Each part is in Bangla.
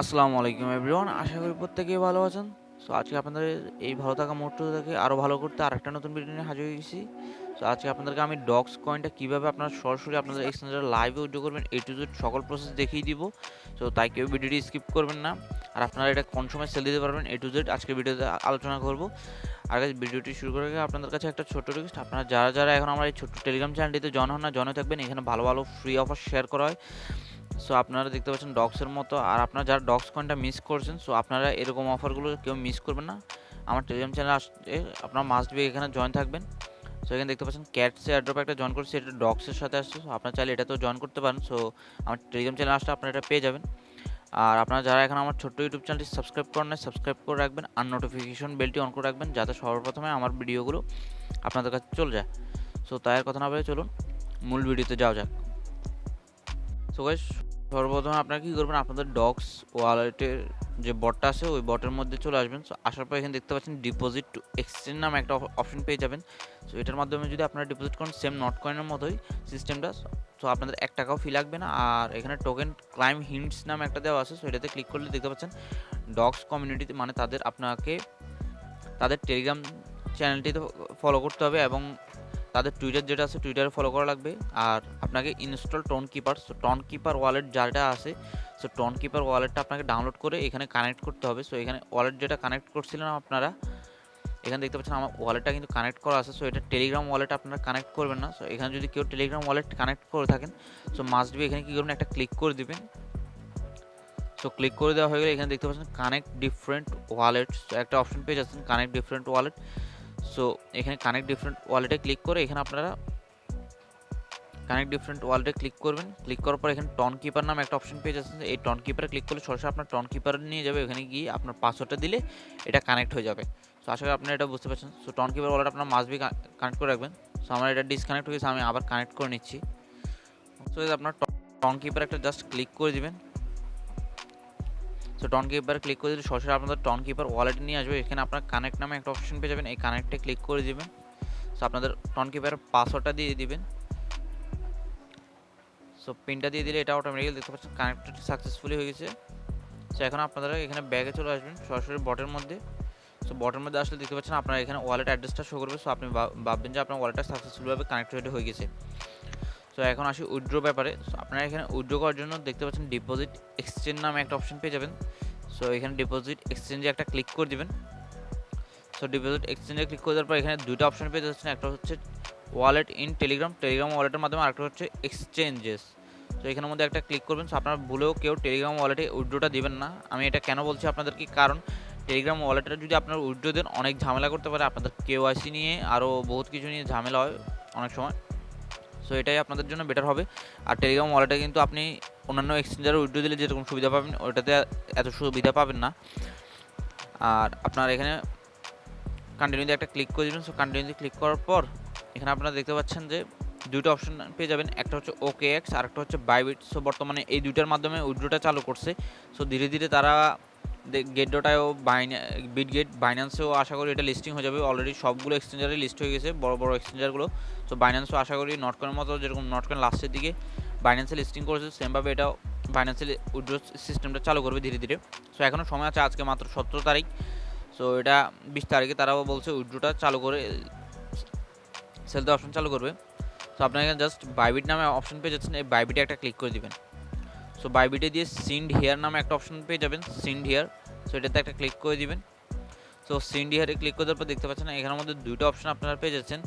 আসসালামু আলাইকুম এভরিওয়ান, আশা করি প্রত্যেকেই ভালো আছেন। সো আজকে আপনাদের এই ভালো থাকা মোটরটাকে আরও ভালো করতে আরেকটা নতুন ভিডিও নিয়ে হাজির হয়ে গেছি। সো আজকে আপনাদেরকে আমি ডগস কয়েনটা কীভাবে আপনারা সরাসরি আপনাদের এক্সচেঞ্জারে লাইভে উইড্রো করবেন এ টু জেড সকল প্রসেস দেখিয়ে দিব। সো তাই কেউ ভিডিওটি স্কিপ করবেন না। আর আপনারা এটা কোন সময় সেল দিতে পারবেন এ টু জেড আজকে ভিডিওতে আলোচনা করব। আর কাছে ভিডিওটি শুরু আগে আপনাদের কাছে একটা ছোট্ট রিকোয়েস্ট আপনারা যারা যারা এখন আমার এই ছোট্ট টেলিগ্রাম চ্যানেলটিতে জন হন না জনে থাকবেন। এখানে ভালো ভালো ফ্রি অফার শেয়ার করা হয়। সো আপনারা দেখতে পাচ্ছেন ডগসের মতো। আর আপনারা যারা ডগস কয়েনটা মিস করছেন সো আপনারা এরকম অফারগুলো কেউ মিস করবেন না। আমার টেলিগ্রাম চ্যানেল আসছে, আপনারা মাস্ট বি এখানে জয়েন থাকবেন। সো এখানে দেখতে পাচ্ছেন ক্যাটসে অ্যাড্রপ একটা জয়েন করছে, এটা ডক্সের সাথে আসছে। সো আপনারা চাইলে এটাতেও জয়েন করতে পারেন। সো আমার টেলিগ্রাম চ্যানেল আসলে আপনারা এটা পেয়ে যাবেন। আর আপনারা যারা এখন আমার ছোট্ট ইউটিউব চ্যানেলটি সাবস্ক্রাইব করেন না সাবস্ক্রাইব করে রাখবেন। আর নোটিফিকেশন বেলটি অন করে রাখবেন, যাতে সর্বপ্রথমে আমার ভিডিওগুলো আপনাদের কাছে চলে যায়। সো তাই আর কথা না বলে চলুন, মূল ভিডিওতে যাওয়া যাক। সো গাইস সর্বপ্রথম আপনারা কী করবেন, আপনাদের ডগস ওয়ালেটের যে বটটা আছে, ওই বটের মধ্যে চলে আসবেন। সো আসার পর এখানে দেখতে পাচ্ছেন ডিপোজিট টু এক্সচেঞ্জ নামে একটা অপশন পেয়ে যাবেন। সো এটার মাধ্যমে যদি আপনারা ডিপোজিট করেন সেম নট কয়েনের মতোই সিস্টেমটা সো আপনাদের এক টাকাও ফি লাগবে না। আর এখানে টোকেন ক্লাইম হিন্টস নামে একটা দেওয়া আছে। সো এটাতে ক্লিক করলে দেখতে পাচ্ছেন ডগস কমিউনিটিতে মানে তাদের আপনাকে, তাদের টেলিগ্রাম চ্যানেলটিতে ফলো করতে হবে এবং তাদের টুইটার যেটা আছে টুইটারে ফলো করা লাগবে। আর আপনাকে install Tonkeeper so Tonkeeper wallet যেটা আছে সো টন কিপার ওয়ালেটটা আপনাকে ডাউনলোড করে এখানে কানেক্ট করতে হবে। সো এখানে ওয়ালেট যেটা কানেক্ট করছিলেন আপনারা, এখানে দেখতে পাচ্ছেন আমার ওয়ালেটটা কিন্তু কানেক্ট করা আছে। সো এটা টেলিগ্রাম ওয়ালেট আপনারা কানেক্ট করবেন না। সো এখানে যদি কেউ টেলিগ্রাম ওয়ালেট কানেক্ট করে থাকেন সো মাস্ট বি এখানে কী করবেন, একটা ক্লিক করে দিবেন। সো ক্লিক করে দেওয়া হয়ে গেলে এখানে দেখতে পাচ্ছেন কানেক্ট ডিফারেন্ট ওয়ালেট একটা অপশন পেয়ে যাচ্ছেন কানেক্ট ডিফারেন্ট ওয়ালেট সো এখানে কানেক্ট ডিফারেন্ট ওয়ালেটে ক্লিক করে এখানে আপনারা কানেক্ট ডিফারেন্ট ওয়ালেটে ক্লিক করবেন। ক্লিক করার পর এখানে টন কিপার নামে একটা অপশন পেয়ে যাচ্ছে এই টন কিপারে ক্লিক করলে সরাসরি আপনার টন কিপার নিয়ে যাবে। ওখানে গিয়ে আপনার পাসওয়ার্ডটা দিলে এটা কানেক্ট হয়ে যাবে। সো আশা করি আপনারা এটা বুঝতে পারছেন। সো টন কিপার ওয়ালেট আপনার বি কানেক্ট করে রাখবেন। সো আমার এটা ডিসকানেক্ট হয়ে গেছে। আমি আবার কানেক্ট করে নিচ্ছি। সো আপনার টন কিপার একটা জাস্ট ক্লিক করে দিবেন। সো টন কিপার ক্লিক করে দিলে সরাসরি আপনাদের টন কিপার ওয়ালেট নিয়ে আসবে। এখানে আপনার কানেক্ট নামে একটা অপশন পেয়ে যাবেন। এই কানেক্টে ক্লিক করে দিবেন। সো আপনাদের টন কিপারের পাসওয়ার্ডটা দিয়ে দিবেন। সো পিনটা দিয়ে দিলে এটা অটোমেটিক্যালি দেখতে পাচ্ছেন কানেক্টেড সাকসেসফুলি হয়ে গেছে। সো এখন আপনারা এখানে ব্যাগে চলে আসবেন সরাসরি বটের মধ্যে। সো বটের মধ্যে আসলে দেখতে পাচ্ছেন আপনার এখানে ওয়ালেট অ্যাড্রেসটা শো করবে। সো আপনি ভাববেন যে আপনার ওয়ালেটটা সাকসেসফুলভাবে কানেক্টেড হয়ে গেছে। সো এখন আসি উইড্রো ব্যাপারে। সো আপনারা এখানে উইড্রো করার জন্য দেখতে পাচ্ছেন ডিপোজিট এক্সচেঞ্জ নামে একটা অপশন পেয়ে যাবেন। সো এখানে ডিপোজিট এক্সচেঞ্জে একটা ক্লিক করে দিবেন। সো ডিপোজিট এক্সচেঞ্জে ক্লিক করে দেওয়ার পর এখানে দুটো অপশন পেয়ে যাচ্ছেন। একটা হচ্ছে ওয়ালেট ইন টেলিগ্রাম টেলিগ্রাম ওয়ালেটের মাধ্যমে আরেকটা হচ্ছে এক্সচেঞ্জেস তো এখানের মধ্যে একটা ক্লিক করবেন। সো আপনারা ভুলেও কেউ টেলিগ্রাম ওয়ালেটে উইড্রোটা দিবেন না। আমি এটা কেন বলছি আপনাদেরকে কারণ টেলিগ্রাম ওয়ালেটটা যদি আপনার উইড্রো দেন, অনেক ঝামেলা করতে পারে। আপনাদের কেওয়াইসি নিয়ে আরও বহুত কিছু নিয়ে ঝামেলা হয় অনেক সময়। সো এটাই আপনাদের জন্য বেটার হবে। আর টেলিগ্রাম ওয়ালেটে কিন্তু আপনি অন্যান্য এক্সচেঞ্জারে উইড্রো দিলে যেরকম সুবিধা পাবেন, ওটাতে এত সুবিধা পাবেন না। আর আপনার এখানে কন্টিনিউতে একটা ক্লিক করে দেবেন। সো কন্টিনিউতে ক্লিক করার পর এখানে আপনারা দেখতে পাচ্ছেন যে দুটো অপশন পেয়ে যাবেন। একটা হচ্ছে ওকে এক্স আর একটা হচ্ছে বাইবিট সো বর্তমানে এই দুইটার মাধ্যমে উইড্রোটা চালু করছে। সো ধীরে ধীরে তারা গেটডোটায়ও বাইনা বিট গেট বাইন্যান্সেও আশা করি এটা লিস্টিং হয়ে যাবে। অলরেডি সবগুলো এক্সচেঞ্জারে লিস্ট হয়ে গেছে, বড় বড় এক্সচেঞ্জারগুলো সো বাইন্যান্সও আশা করি নটকয়েনের মতো যেরকম নটকয়েন লাস্টের দিকে বাইন্যান্সে লিস্টিং করেছে সেমভাবে এটাও বাইন্যান্সের উইড্রো সিস্টেমটা চালু করবে ধীরে ধীরে। সো এখনও সময় আছে আজকে মাত্র সতেরো তারিখ। সো এটা বিশ তারিখে তারাও বলছে উইড্রোটা চালু করে সেলতে অপশন চালু করবে। সো আপনার জাস্ট বাইবিট নামে অপশন পেয়ে যাচ্ছেন, এই বাইবিটে একটা ক্লিক করে দিবেন। সো বাইবিটে দিয়ে সিন্ড হেয়ার নামে একটা অপশন পেয়ে যাবেন সিন্ড হেয়ার সো এটাতে একটা ক্লিক করে দিবেন। সো সিন্ড হেয়ারে ক্লিক করে দেওয়ার পর দেখতে পাচ্ছেন এখানের মধ্যে দুটো অপশন আপনারা পেয়ে যাচ্ছেন।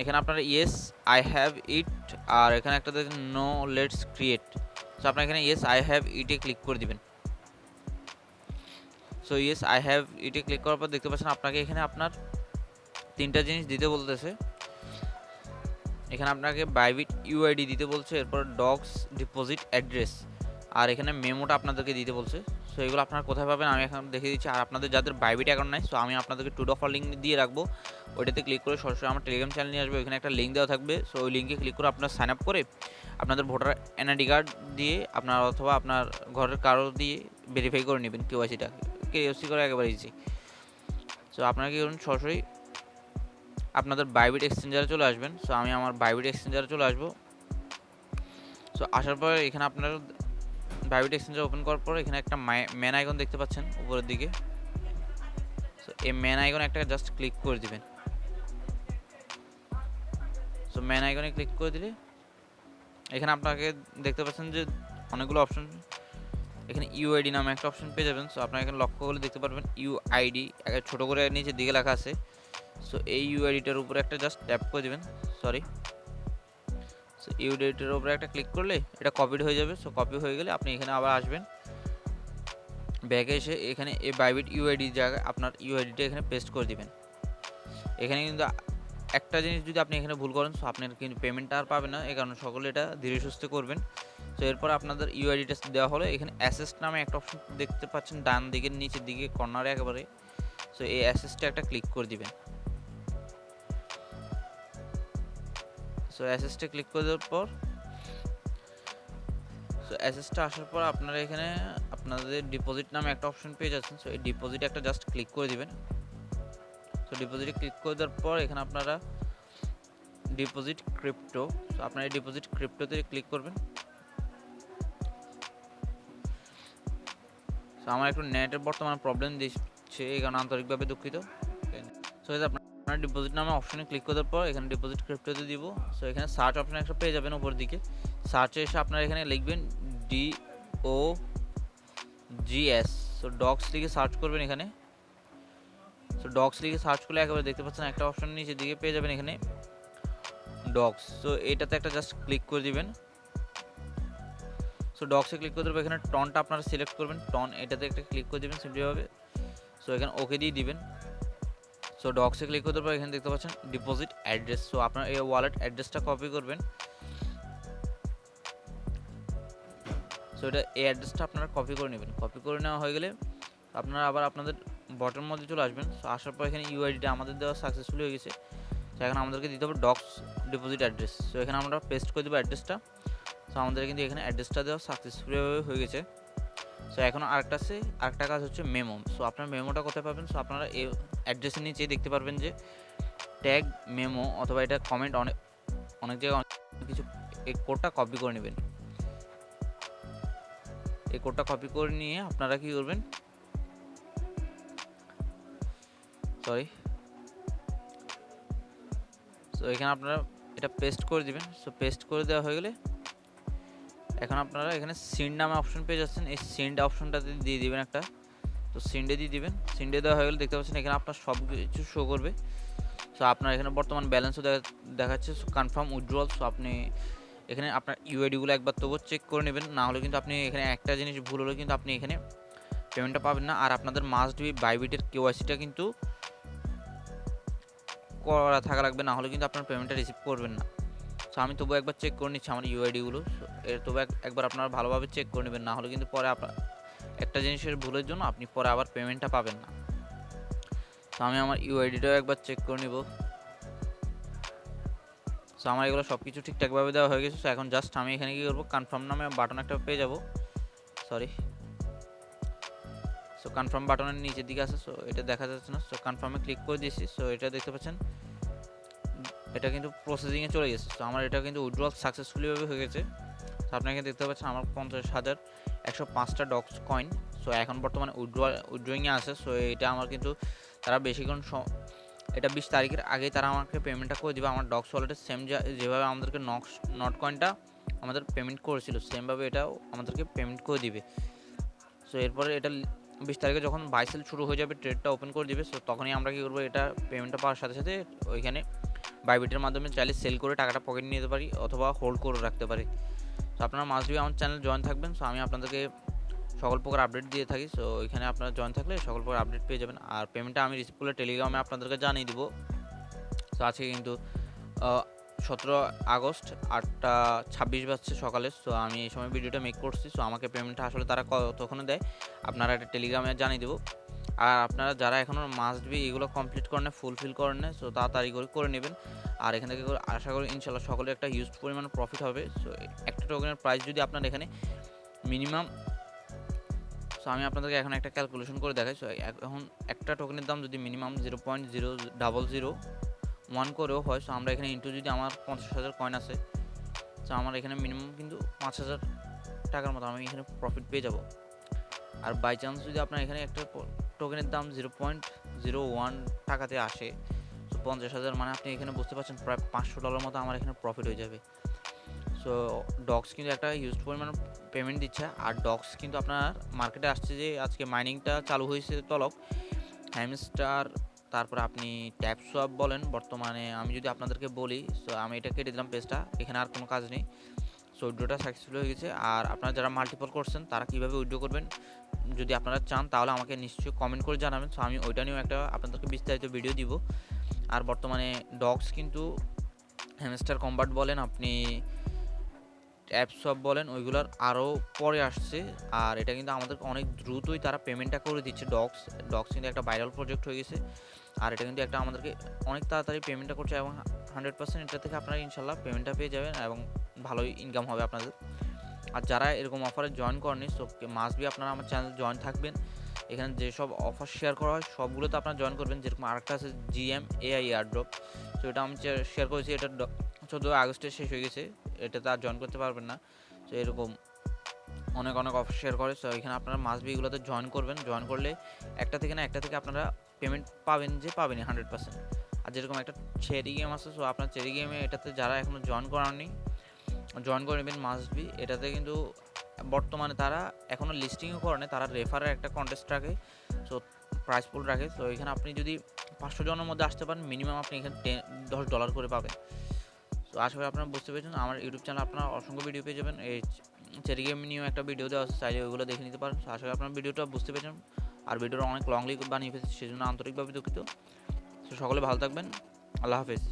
এখানে আপনারা ইয়েস আই হ্যাভ ইট আর এখানে একটা দেখেন নো লেটস ক্রিয়েট সো আপনারা এখানে ইয়েস আই হ্যাভ ইটে ক্লিক করে দিবেন। সো ইয়েস আই হ্যাভ ইটে ক্লিক করার পর দেখতে পাচ্ছেন, আপনাকে এখানে আপনার তিনটা জিনিস দিতে বলতেছে। এখানে আপনাকে বাইবিট ইউআইডি দিতে বলছে, এরপর ডগস ডিপোজিট অ্যাড্রেস আর এখানে মেমোটা আপনাদেরকে দিতে বলছে। সো এগুলো আপনারা কোথায় পাবেন? আমি এখন দেখে দিচ্ছি। আর আপনাদের যাদের বাইবিট অ্যাকাউন্ট নাই সো আমি আপনাদেরকে টু অফার লিঙ্ক দিয়ে রাখব। ওইটাতে ক্লিক করে সরাসরি আমার টেলিগ্রাম চ্যানেল নিয়ে আসবে। ওইখানে একটা লিঙ্ক দেওয়া থাকবে। সো ওই লিঙ্কে ক্লিক করে আপনার সাইন আপ করে আপনাদের ভোটার এনআইডি কার্ড দিয়ে আপনার অথবা আপনার ঘরের কারও দিয়ে ভেরিফাই করে নেবেন কেওয়াইসিটা। কেওয়াইসি করে একেবারে ইজি সো আপনারা কি করুন? সরাসরি আপনাদের বাইবিট এক্সচেঞ্জারে চলে আসবেন। সো আমি আমার বাইবিট এক্সচেঞ্জারে চলে আসব। সো আসার পর এখানে আপনারা বাইবিট এক্সচেঞ্জার ওপেন করার পর এখানে একটা ম্যান আইকন দেখতে পাচ্ছেন উপরের দিকে। সো এই ম্যান আইকন একটা জাস্ট ক্লিক করে দিবেন। সো ম্যান আইকনে ক্লিক করে দিলে এখানে আপনাকে দেখতে পাচ্ছেন যে অনেকগুলো অপশন এখানে ইউআইডি নামে একটা অপশন পেয়ে যাবেন। সো আপনারা এখানে লক্ষ্য করলে দেখতে পারবেন ইউআইডি ছোটো করে নিচে দিকে লেখা আছে। সো এই ইউআইডিটার উপরে একটা জাস্ট ট্যাপ করে দিবেন সরি সো ইউআইডিটার উপরে একটা ক্লিক করলে এটা কপিড হয়ে যাবে। সো কপি হয়ে গেলে আপনি এখানে আবার আসবেন। ব্যাগে এসে এখানে এই বাইবিট ইউআইডি জায়গায় আপনার ইউআইডিটা এখানে পেস্ট করে দিবেন। এখানে কিন্তু একটা জিনিস যদি আপনি এখানে ভুল করেন সো আপনার কিন্তু পেমেন্টটা আর পাবেন না। এই কারণে সকলে এটা ধীরে সুস্থে করবেন। তো এরপর আপনাদের ইউআইডিটা দেওয়া হলো। এখানে অ্যাসেস নামে একটা অপশন দেখতে পাচ্ছেন, ডান দিকের নিচের দিকে কর্নারে একেবারে। সো এই অ্যাসেসটা একটা ক্লিক করে দিবেন। সো অ্যাসেসটা ক্লিক করে দেওয়ার পর সো অ্যাসেসটা আসার পর আপনারা এখানে আপনাদের ডিপোজিট নামে একটা অপশন পেয়ে যাচ্ছেন। সো এই ডিপোজিটে একটা জাস্ট ক্লিক করে দিবেন। সো ডিপোজিটে ক্লিক করে দেওয়ার পর এখানে আপনারা ডিপোজিট ক্রিপ্টো সো আপনারা এই ডিপোজিট ক্রিপ্টোতে ক্লিক করবেন। সো আমার একটু নেটের বর্তমানে প্রবলেম দিচ্ছে, এই কারণে আন্তরিকভাবে দুঃখিত। সো আপনার ডিপোজিট নামে অপশনে ক্লিক করার পর এখানে ডিপোজিট ক্রিপ্টোতে দিব। সো এখানে সার্চ অপশন একটা পেয়ে যাবেন উপর দিকে। সার্চে এসে আপনারা এখানে লিখবেন D O GS so docs লিখে সার্চ করবেন এখানে। সো ডক্স লিখে সার্চ করলে একেবারে দেখতে পাচ্ছেন একটা অপশন নিচের দিকে পেয়ে যাবেন এখানে ডক্স সো এটাতে একটা জাস্ট ক্লিক করে দিবেন। সো ডক্সে ক্লিক করে দেবো এখানে টনটা আপনারা সিলেক্ট করবেন। টন এটাতে একটা ক্লিক করে দেবেন সিম্পলিভাবে সো এখানে ওকে দিয়ে দিবেন। সো ডক্সে ক্লিক করতে দেবো এখানে দেখতে পাচ্ছেন ডিপোজিট অ্যাড্রেস সো আপনার এই ওয়ালেট অ্যাড্রেসটা কপি করবেন। সো এটা এই অ্যাড্রেসটা আপনারা কপি করে নেবেন। কপি করে নেওয়া হয়ে গেলে আপনারা আবার আপনাদের বটের মধ্যে চলে আসবেন। সো আসার পর এখানে ইউআইডিটা আমাদের দেওয়া সাকসেসফুল হয়ে গেছে। সো এখন আমাদেরকে দিতে হবে ডক্স ডিপোজিট অ্যাড্রেস সো এখানে আমরা পেস্ট করে দেবো অ্যাড্রেসটা সো আমাদের কিন্তু এখানে অ্যাড্রেসটা দেওয়া সাকসেসফুল হয়ে গেছে। সো এখন আরেকটা আছে, আরেকটা কাজ হচ্ছে মেমো সো আপনার মেমোটা কোথায় পাবেন? সো আপনারা এই অ্যাড্রেসের নিচেই দেখতে পারবেন যে ট্যাগ মেমো অথবা এটা কমেন্ট অনেক অনেক জায়গায় অনেক কিছু, এই কোডটা কপি করে নেবেন। এই কোডটা কপি করে নিয়ে আপনারা কি করবেন? সরি সো এখানে আপনারা এটা পেস্ট করে দিবেন। সো পেস্ট করে দেওয়া হয়ে গেলে এখন আপনারা এখানে সিন্ড নামে অপশন পেয়ে যাচ্ছেন। এই সিন্ড অপশনটাতে দিয়ে দিবেন একটা। তো সিন্ডে দিয়ে দিবেন। সিন্ডে দেওয়া হয়ে গেলে দেখতে পাচ্ছেন এখানে আপনার সব কিছু শো করবে। সো আপনার এখানে বর্তমান ব্যালেন্সও দেখাচ্ছে। সো কনফার্ম উইথড্রল সো আপনি এখানে আপনার ইউআইডিগুলো একবার তবুও চেক করে নেবেন। না হলে কিন্তু আপনি এখানে একটা জিনিস ভুল হলে কিন্তু আপনি এখানে পেমেন্টটা পাবেন না। আর আপনাদের মাস্ট বি বাইবিটের কেওয়াইসিটা কিন্তু করা থাকা লাগবে। না হলে কিন্তু আপনার পেমেন্টটা রিসিভ করবেন না। সো আমি তবু একবার চেক করে নিচ্ছি আমার ইউআইডিগুলো এর তবু একবার আপনারা ভালোভাবে চেক করে নেবেন না হলে কিন্তু পরে আপনার একটা জিনিসের ভুলের জন্য আপনি পরে আবার পেমেন্টটা পাবেন না। তো আমি আমার ইউআইডিটাও একবার চেক করে নিব। সো আমার এগুলো সব কিছু ঠিকঠাকভাবে দেওয়া হয়ে গেছে। সো এখন জাস্ট আমি এখানে কী করব কনফার্ম নামে বাটন একটা পেয়ে যাব। সরি সো কনফার্ম বাটনের নিচের দিকে আছে, সো এটা দেখা যাচ্ছে না। সো কনফার্মে ক্লিক করে দিয়েছি। সো এটা দেখতে পাচ্ছেন এটা কিন্তু প্রসেসিংয়ে চলে গেছে। তো আমার এটা কিন্তু উইড্রল সাকসেসফুলিভাবে হয়ে গেছে। তো আপনাকে দেখতে পাচ্ছেন আমার পঞ্চাশ হাজার একশো পাঁচটা ডক্স কয়েন সো এখন বর্তমানে উইড্রল উইড্রোয়িংয়ে আছে। সো এটা আমার কিন্তু তারা বেশিক্ষণ এটা বিশ তারিখের আগেই তারা আমাকে পেমেন্টটা করে দেবে। আমার ডক্স ওয়ালেটের সেম যেভাবে আমাদেরকে নক্স নট কয়েনটা আমাদের পেমেন্ট করেছিল সেমভাবে এটাও আমাদেরকে পেমেন্ট করে দিবে। সো এরপরে এটা বিশ তারিখে যখন বাইসেল শুরু হয়ে যাবে ট্রেডটা ওপেন করে দিবে। সো তখনই আমরা কী করব, এটা পেমেন্টটা পাওয়ার সাথে সাথে ওইখানে বাইবিটের মাধ্যমে চাইলে সেল করে টাকাটা পকেট নিয়ে যেতে পারি অথবা হোল্ড করে রাখতে পারি। সো আপনারা মাস্ট বি আমার চ্যানেল জয়েন থাকবেন। সো আমি আপনাদেরকে সকল প্রকার আপডেট দিয়ে থাকি। সো এখানে আপনারা জয়েন থাকলে সকল প্রকার আপডেট পেয়ে যাবেন। আর পেমেন্টটা আমি রিসিভ করলে টেলিগ্রামে আপনাদেরকে জানিয়ে দিব। সো আজকে কিন্তু সতেরো আগস্ট আটটা ছাব্বিশ বাজছে সকালে। সো আমি এই সময় ভিডিওটা মেক করছি। সো আমাকে পেমেন্টটা আসলে তারা কতক্ষণে দেয়, আপনারা একটা টেলিগ্রামে জানিয়ে দেবো। আর আপনারা যারা এখনও মাস্ট বি এগুলো কমপ্লিট করেন ফুলফিল করেন সো তাড়াতাড়ি করে করে নেবেন। আর এখান থেকে আশা করি ইনশাল্লাহ সকলের একটা হিউজ পরিমাণ প্রফিট হবে। সো একটা টোকেনের প্রাইস যদি আপনার এখানে মিনিমাম সো আমি আপনাদেরকে এখন একটা ক্যালকুলেশন করে দেখাই। সো এখন একটা টোকেনের দাম যদি minimum zero point zero double zero one করেও হয় সো আমরা এখানে ইন্টু যদি আমার পঞ্চাশ হাজার কয়েন আছে সো আমার এখানে মিনিমাম কিন্তু পাঁচ হাজার টাকার মতো আমি এখানে প্রফিট পেয়ে যাব। আর বাই চান্স যদি আপনার এখানে একটা টোকেনের দাম জিরো পয়েন্ট জিরো ওয়ান টাকাতে আসে। সো পঞ্চাশ হাজার মানে আপনি এখানে বুঝতে পারছেন, প্রায় পাঁচশো ডলার মতো আমার এখানে প্রফিট হয়ে যাবে। সো ডক্স কিন্তু একটা হিউজ পরিমাণ পেমেন্ট দিচ্ছে, আর ডক্স কিন্তু আপনার মার্কেটে আসছে যে আজকে মাইনিংটা চালু হয়েছে তলক হ্যামস্টার তারপরে আপনি ট্যাপ সোয়াপ বলেন, বর্তমানে আমি যদি আপনাদেরকে বলি সো আমি এটা কেটে দিলাম পেজটা এখানে আর কোনো কাজ নেই। সো উইড্রোটা সাকসেসফুল হয়ে গেছে। আর আপনারা যারা মাল্টিপল করছেন, তারা কীভাবে উইড্রো করবেন, যদি আপনারা চান, তাহলে আমাকে নিশ্চয়ই কমেন্ট করে জানাবেন। সো আমি ওইটা নিয়েও একটা আপনাদেরকে বিস্তারিত ভিডিও দিব। আর বর্তমানে ডগস কিন্তু হ্যামস্টার কম্বার্ট বলেন, আপনি অ্যাপসব বলেন, ওইগুলোর আরও পরে আসছে। আর এটা কিন্তু আমাদের অনেক দ্রুতই তারা পেমেন্টটা করে দিচ্ছে ডগস ডগস কিন্তু একটা ভাইরাল প্রজেক্ট হয়ে গেছে। আর এটা কিন্তু একটা আমাদেরকে অনেক তাড়াতাড়ি পেমেন্টটা করছে এবং হান্ড্রেড পার্সেন্ট এটা থেকে আপনারা ইনশাল্লাহ পেমেন্টটা পেয়ে যাবেন এবং ভালোই ইনকাম হবে আপনাদের। আর যারা এরকম অফারে জয়েন করেনি সো মাস্ট বি আপনারা আমার চ্যানেল জয়েন থাকবেন। এখানে যেসব অফার শেয়ার করা হয় সবগুলোতে আপনারা জয়েন করবেন। যেরকম আরেকটা আছে জিএম এআই এয়ারড্রপ তো এটা আমি শেয়ার করেছি, এটা চোদ্দোই আগস্টে শেষ হয়ে গেছে। এটাতে আর জয়েন করতে পারবেন না। তো এরকম অনেক অনেক অফার শেয়ার করে। তো এখানে আপনারা মাস্ট বি এগুলোতে জয়েন করবেন। জয়েন করলে একটা থেকে না একটা থেকে আপনারা পেমেন্ট পাবেন যে পাবেনই হান্ড্রেড পার্সেন্ট আর যেরকম একটা চেরি গেম আছে সো আপনার চেরি গেমে এটাতে যারা এখনও জয়েন করাননি জয়েন করে নেবেন মাস্ট বি এটাতে কিন্তু বর্তমানে তারা এখনও লিস্টিংও করেনি তারা রেফারের একটা কন্টেস্ট রাখে সো প্রাইস পুল রাখে। তো এখানে আপনি যদি পাঁচশো জনের মধ্যে আসতে পারেন মিনিমাম আপনি এখানে টেন, দশ ডলার করে পাবেন। তো আশা করি আপনারা বুঝতে পেরেছেন। আমার ইউটিউব চ্যানেল আপনারা অসংখ্য ভিডিও পেয়ে যাবেন। এই চেরি গেম নিয়েও একটা ভিডিও দেওয়া আছে, চাইলে ওইগুলো দেখে নিতে পারেন। আশা করি আপনার ভিডিওটা বুঝতে পেরেছেন। আর ভিডিওটা অনেক লংলি বানিয়ে ফেলেছি, সেজন্য আন্তরিকভাবে দুঃখিত। তো সকলে ভালো থাকবেন। আল্লাহ হাফেজ।